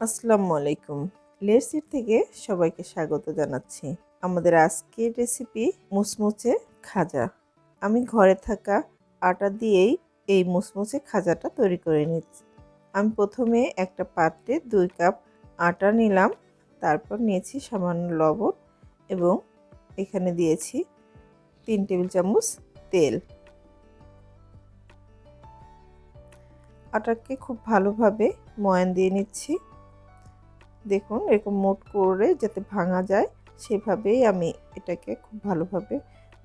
আসসালামু আলাইকুম। লেসির থেকে সবাইকে স্বাগত জানাচ্ছি। আমাদের আজকের রেসিপি মুসমুচে খাজা। আমি ঘরে থাকা আটা দিয়েই এই মুসমুচে খাজাটা তৈরি করে নিচ্ছি। আমি প্রথমে একটা পাত্রে দুই কাপ আটা নিলাম, তারপর নিয়েছি সামান্য লবণ এবং এখানে দিয়েছি তিন টেবিল চামচ তেল। আটাকে খুব ভালোভাবে ময়ান দিয়ে নিচ্ছি। দেখুন এরকম মোট করে যাতে ভাঙা যায়, সেভাবেই আমি এটাকে খুব ভালোভাবে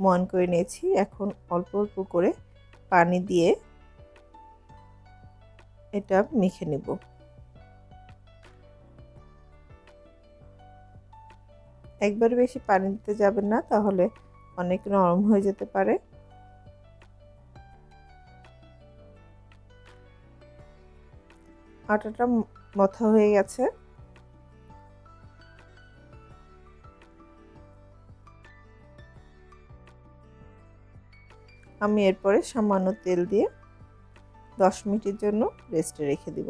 ময়ান করে নিয়েছি। এখন অল্প অল্প করে পানি দিয়ে এটা মেখে নেব। একবার বেশি পানি দিতে যাবেন না, তাহলে অনেক নরম হয়ে যেতে পারে। আটাটা মথা হয়ে গেছে। আমি এরপরে সামান্য তেল দিয়ে দশ মিনিটের জন্য রেস্টে রেখে দিব।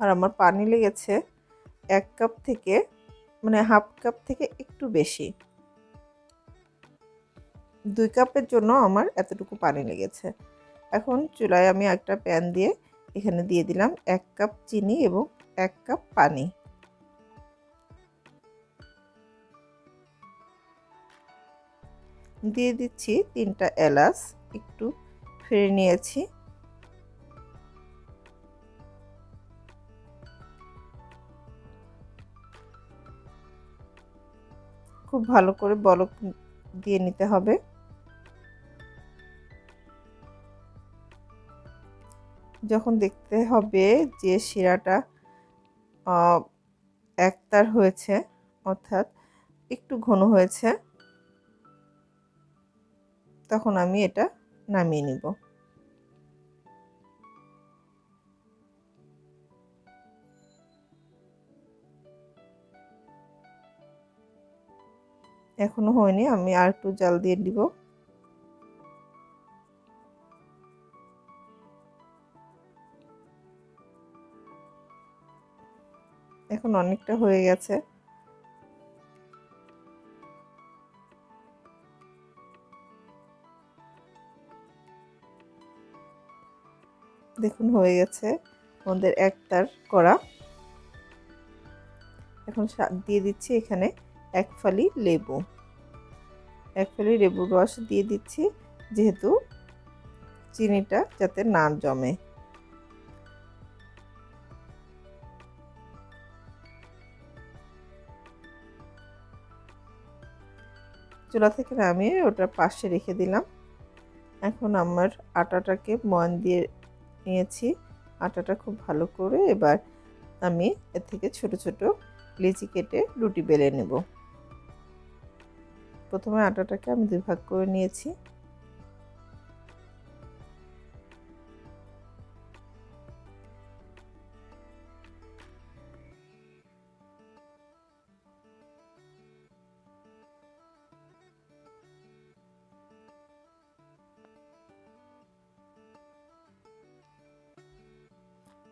আর আমার পানি লেগেছে এক কাপ থেকে মানে হাফ কাপ থেকে একটু বেশি। দুই কাপের জন্য আমার এতটুকু পানি লেগেছে। এখন চুলায় আমি একটা প্যান দিয়ে এখানে দিয়ে দিলাম এক কাপ চিনি এবং এক কাপ পানি। দিয়ে দিচ্ছি তিনটা এলাচ, একটু ফিরে নিয়েছি। খুব ভালো করে বলক দিয়ে নিতে হবে। যখন দেখতে হবে যে শিরাটা একতার হয়েছে, অর্থাৎ একটু ঘন হয়েছে তখন আমি এটা নামিয়ে নিব। এখনও হয়নি, আমি আর একটু জাল দিয়ে দিব এখন অনেকটা হয়ে গেছে। দেখুন, হয়ে গেছে আমাদের একটার করা। এখন দিয়ে দিচ্ছি এখানে এক ফালি লেবু। এক ফালি লেবুর রস দিয়ে দিচ্ছি, যেহেতু চিনিটা যাতে না জমে। চুলা থেকে নামিয়ে ওটা পাশে রেখে দিলাম। এখন আমার আটাটাকে মন দিয়ে নিয়েছি। আটাটা খুব ভালো করে এবার আমি এর থেকে ছোট ছোট লেচি কেটে রুটি বেলে নেব। প্রথমে আটাটাকে আমি দুই ভাগ করে নিয়েছি।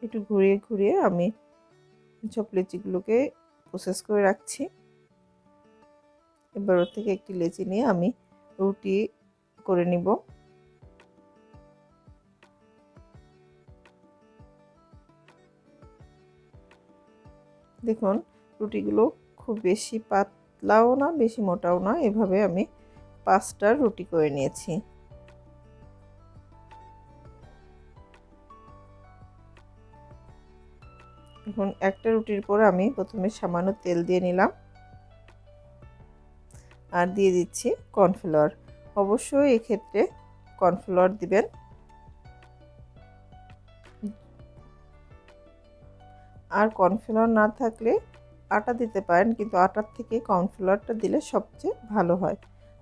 একটু ঘুরিয়ে ঘুরিয়ে আমি সব লেচিগুলোকে প্রসেস করে রাখছি। এবার ওর থেকে একটি লেচি নিয়ে আমি রুটি করে নিব। দেখুন, রুটিগুলো খুব বেশি পাতলাও না, বেশি মোটাও না। এভাবে আমি পাঁচটা রুটি করে নিয়েছি। এখন একটা রুটির পর আমি প্রথমে সামান্য তেল দিয়ে নিলাম। আর দিয়ে দিচ্ছি কর্নফ্লাওয়ার। অবশ্যই এক্ষেত্রে কর্নফ্লাওয়ার দিবেন। আর কর্নফ্লাওয়ার না থাকলে আটা দিতে পারেন, কিন্তু আটার থেকে কর্নফ্লাওয়ারটা দিলে সবচেয়ে ভালো হয়।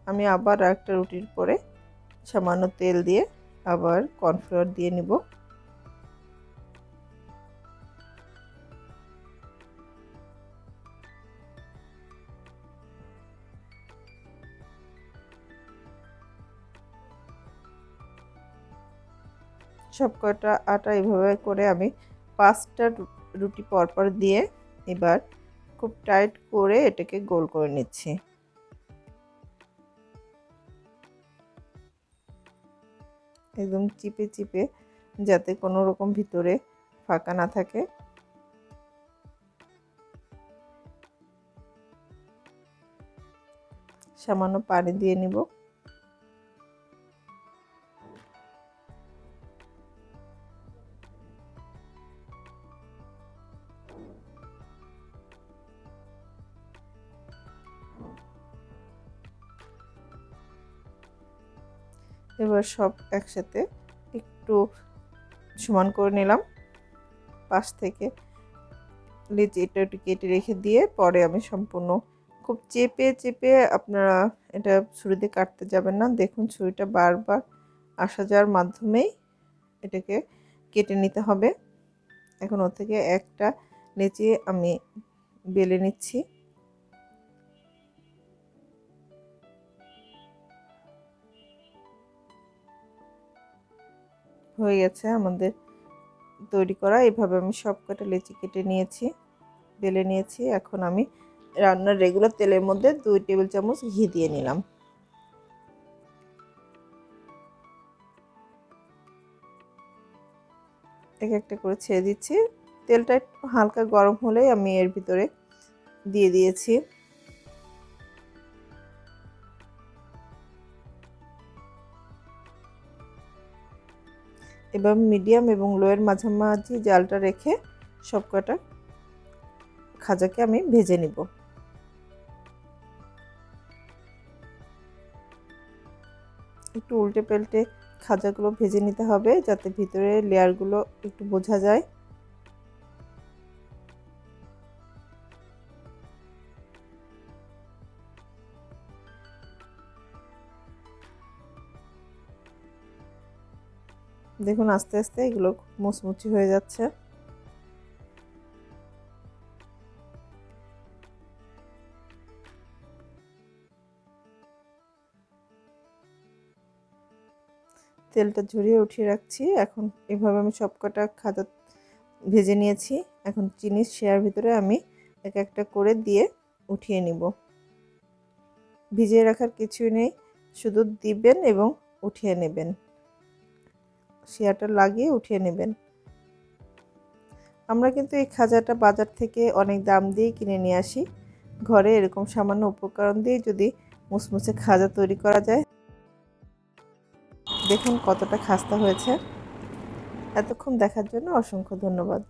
আমি আবার একটা রুটির পরে সামান্য তেল দিয়ে আবার কর্নফ্লাওয়ার দিয়ে নিব। সব কয়টা আটা এভাবে করে আমি পাঁচটা রুটি পরপর দিয়ে এবার খুব টাইট করে এটাকে গোল করে নিচ্ছি। একদম চিপে চিপে যাতে কোনো রকম ভিতরে ফাঁকা না থাকে। সামান্য পানি দিয়ে নিব। এবার সব একসাথে একটু সমান করে নিলাম। পাশ থেকে লেচি এটা একটু কেটে রেখে দিয়ে পরে আমি সম্পূর্ণ খুব চেপে চেপে আপনারা এটা ছুরিতে কাটতে যাবেন না। দেখুন ছুরিটা বারবার আসা যাওয়ার মাধ্যমেই এটাকে কেটে নিতে হবে। এখন ওর থেকে একটা লেচি আমি বেলে নিচ্ছি। হয়ে গেছে আমাদের তৈরি করা। এভাবে আমি সব কটা লেচি কেটে নিয়েছি, বেলে নিয়েছি। এখন আমি রান্নার রেগুলার তেলের মধ্যে দুই টেবিল চামচ ঘি দিয়ে নিলাম। এক একটা করে ছেড়ে দিচ্ছি। তেলটা একটু হালকা গরম হলেই আমি এর ভিতরে দিয়ে দিয়েছি। এবার মিডিয়াম এবং লোয়ের মাঝামাঝি জালটা রেখে সব কটা খাজাকে আমি ভেজে নিব। একটু উল্টে পাল্টে খাজাগুলো ভেজে নিতে হবে যাতে ভিতরে লেয়ারগুলো একটু বোঝা যায়। দেখুন আস্তে আস্তে এগুলো মুচমুচি হয়ে যাচ্ছে। তেলটা ঝরিয়ে উঠিয়ে রাখছি। এখন এভাবে আমি সবকটা খাজা ভেজে নিয়েছি। এখন চিনির শেয়ার ভিতরে আমি এক একটা করে দিয়ে উঠিয়ে নিব। ভিজিয়ে রাখার কিছুই নেই। শুধু দিবেন এবং উঠিয়ে নেবেন। শেয়ারটা লাগিয়ে উঠিয়ে নেবেন। আমরা কিন্তু এই খাজাটা বাজার থেকে অনেক দাম দিয়ে কিনে নিয়ে আসি। ঘরে এরকম সামান্য উপকরণ দিয়ে যদি মুসমুসে খাজা তৈরি করা যায়। দেখুন কতটা খাস্তা হয়েছে। এতক্ষণ দেখার জন্য অসংখ্য ধন্যবাদ।